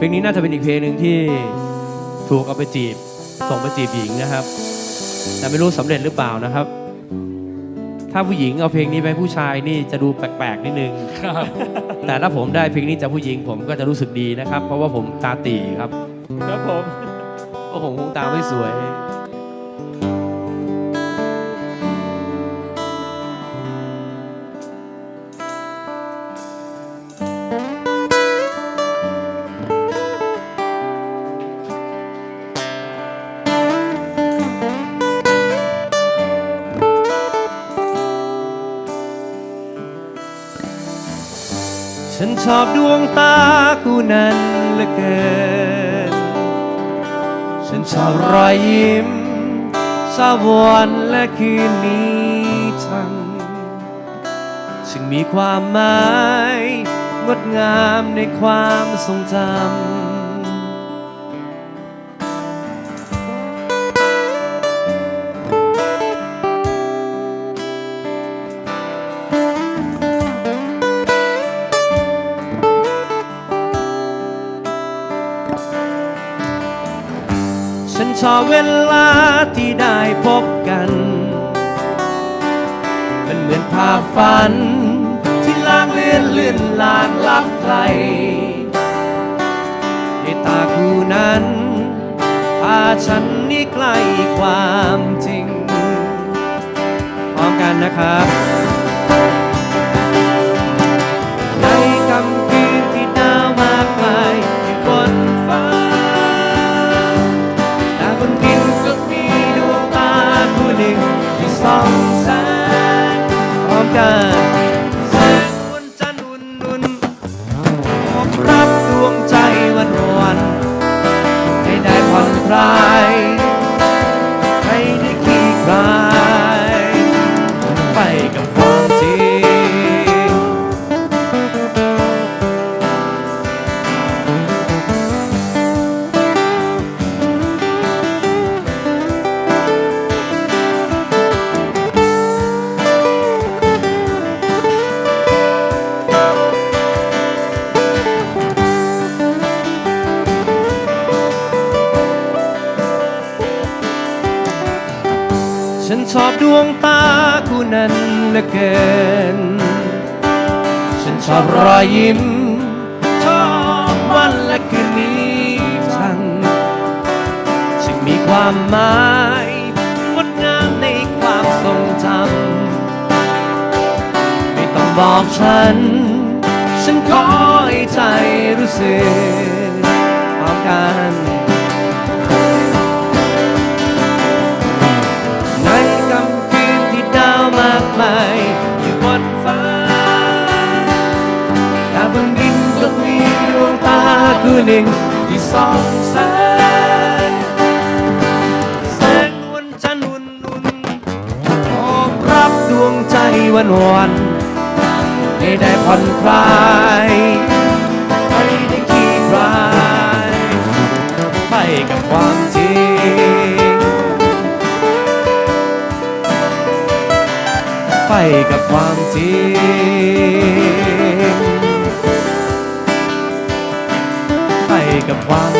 เพลงนี้น่าจะเป็นอีกเพลงหนึ่งที่ถูกเอาไปจีบ ส่งไปจีบหญิงนะครับ แต่ไม่รู้สำเร็จหรือเปล่านะครับ ถ้าผู้หญิงเอาเพลงนี้ไปให้ผู้ชายนี่จะดูแปลกๆนิดนึงครับแต่ถ้าผมได้เพลงนี้จากผู้หญิงผมก็จะรู้สึกดีนะครับ เพราะว่าผมตาตีครับครับผมก็ผมคงตาไม่สวย ฉันชอบดวงตาคู่นั้นเหลือเกิน ฉันชอบรอยยิ้มสาวันและคืนนี้ทั้งจึงมีความหมาย งดงามในความทรงจำ ชอบเวลาที่ได้พบกัน มันเหมือนภาพฝัน ที่ลางเลือนลื่นลางลับไกลในตาคู่นั้นพาฉันนี่ใกล้ความจริงพร้อมกันนะครับ ชอบดวงตาคู่นั้นเหลือเกิน ฉันชอบรอยยิ้ม ชอบวันและคืนนี้ทั้งจึงมีความหมายงดงามในความทรงจำไม่ต้องบอกฉัน ฉันขอให้ใจรู้สึกพร้อมกัน หนึ่งที่ส่องแสงแสงนวลจันทร์อุ่นนุ่นๆโอบรับดวงใจวันวันให้ได้ผ่อนคลายให้ได้คลี่คลายไปกับความจริง ไปกับความจริง กับความ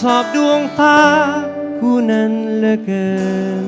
ชอบดวงตาคู่นั้นเหลือเกิน